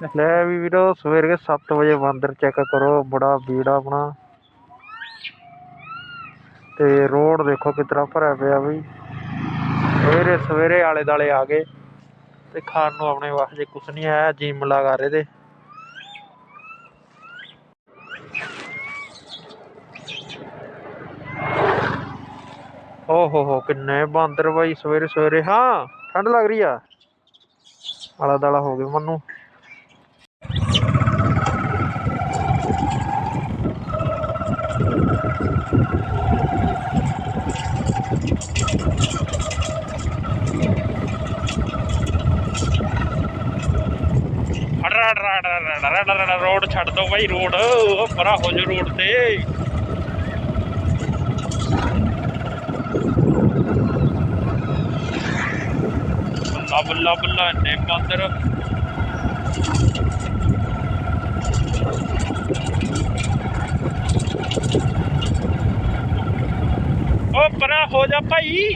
ਲੈ ਵੀ ਵੀਰੋ, ਸਵੇਰੇ 7 ਵਜੇ ਬਾਂਦਰ ਚੈੱਕ ਕਰੋ, ਬੜਾ ਬੀੜਾ ਆਪਣਾ। ਤੇ ਰੋਡ ਦੇਖੋ ਕਿਤਨਾ ਭਰਿਆ ਪਿਆ ਬਈ ਸਵੇਰੇ ਸਵੇਰੇ ਆਲੇ ਦਾਲੇ ਆ ਗਏ ਤੇ ਖਾਣ ਨੂੰ ਆਪਣੇ ਵਾਸਤੇ ਕੁਛ ਨਹੀਂ ਆਇਆ ਜਿਮ ਲਗਾ ਰਹੇ ਤੇ ਓ ਹੋ ਹੋ, ਕਿੰਨੇ ਬਾਂਦਰ ਬਾਈ ਸਵੇਰੇ ਸਵੇਰੇ। ਹਾਂ, ਠੰਡ ਲੱਗ ਰਹੀ ਆ। ਆਲਾ ਦਾਲਾ ਹੋ ਗਿਆ ਮੈਨੂੰ ਰੋਡ ਛੱਡ ਦੋ ਬਾਈ, ਰੋਡ। ਉਹ ਪਰਾ ਹੋ ਜਾ ਰੋਡ ਤੇ। ਬੱਲਾ ਬੱਲਾ ਬੱਲਾ, ਇੰਨੇ ਬਾਂਦਰ। ਉਹ ਪਰਾ ਹੋ ਜਾ ਭਾਈ।